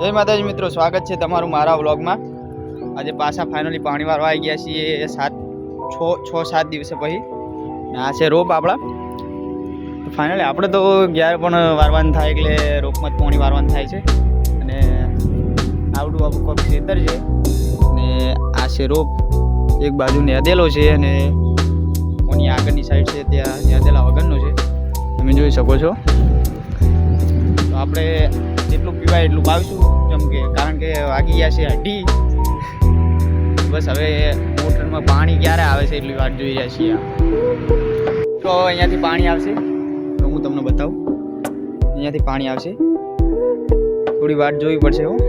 જય માતાજી મિત્રો, સ્વાગત છે તમારું મારા વ્લોગમાં. આજે પાછા ફાઇનલી પાણી વાળવા આવી ગયા છીએ સાત, છ છ, સાત દિવસે પછી. આ છે રોપ આપણા. ફાઇનલી આપણે તો ગયા પણ વારવાનું થાય એટલે રોપમાં જ પાણી વારવાનું થાય છે. અને આવડું આપણું કોઈક ખેતર છે. અને આ છે રોપ. એક બાજુ નેદેલો છે અને કોની આગળની સાઈડ છે ત્યાં નેદેલા વગરનો છે. તમે જોઈ શકો છો. તો આપણે જેટલું પીવાય એટલું પાવીશું જેમ કે કારણ કે વાગી ગયા છે અઢી. બસ હવે મોટરમાં પાણી ક્યારે આવે છે એટલી વાટ જોઈ રહ્યા છીએ તો અહીંયાથી પાણી આવશે. તો હું તમને બતાવું. અહીંયાથી પાણી આવશે. થોડી વાટ જોવી પડશે હું.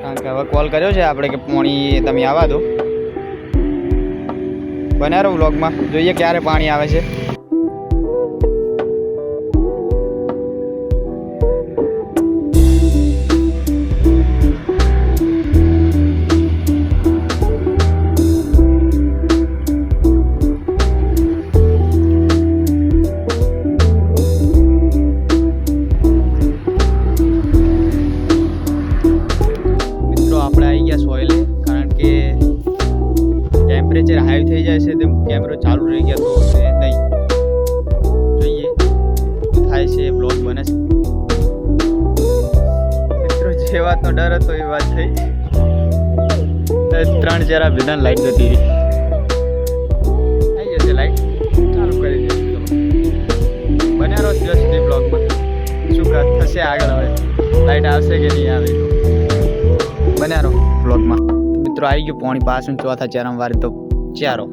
કારણ કે હવે કોલ કર્યો છે આપણે કે પાણી તમે આવવા દો. બન્યા રહો વ્લોગમાં જોઈએ ક્યારે પાણી આવે છે. ટેમ્પરેચર હાઈ થઈ જાય છે તેમ કેમેરો ચાલુ રહી ગયા તો છે નહીં. જોઈએ શું થાય છે બ્લોગ બને છે. મિત્રો, જે વાતનો ડર હતો એ વાત થઈ. ત્રણ જરા વિધાન લાઈટ જતી રહી. આવી જશે લાઈટ. ચાલુ કરી દઈશું બન્યા રહો દિવસ સુધી બ્લોગમાં શું થશે આગળ હવે. લાઈટ આવશે કે નહીં આવે બન્યા રહો બ્લોગમાં મિત્રો આવી ગયું પોણી પાછું ચોથા ચારમ વાર તો ચારો.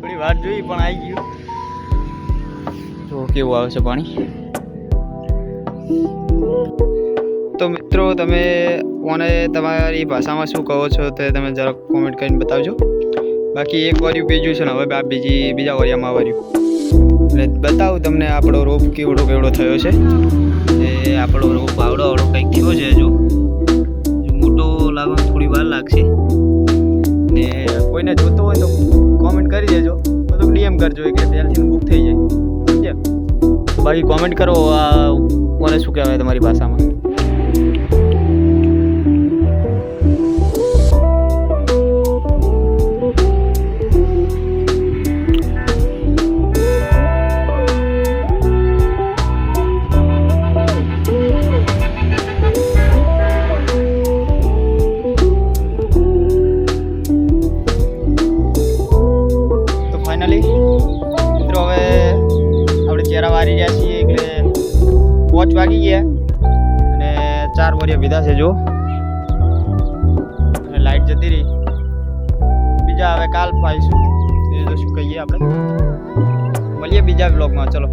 થોડી વાત જોઈ પણ આવી ગયું. તો કેવું આવે છે પાણી. તો મિત્રો તમે કોને તમારી ભાષામાં શું કહો છો તે તમે જરાક કોમેન્ટ કરીને બતાવજો. બાકી એક વાર્યું બીજું છે ને હવે આ બીજી બીજા વારિયામાં વાર્યું. એટલે બતાવું તમને આપણો રોપ કેવડો કેવડો થયો છે. એ આપણો રોપ આવડો આવડો કંઈક થયો છે લાગવામાં થોડી વાર લાગશે. ને કોઈને જોતો હોય તો કોમેન્ટ કરી દેજો. તો ડીએમ કરજો કે પહેલથી બુક થઈ જાય. બાકી કોમેન્ટ કરો, આ મને શું કહેવાય તમારી ભાષામાં? વોચ વાગી ગયા. અને ચાર વરિયા વિધા છે, જો. અને લાઈટ જતી રહી. બીજા હવે કાલ પાઈશું. શું કહીએ આપણે? મળીએ બીજા બ્લોગમાં ચલો.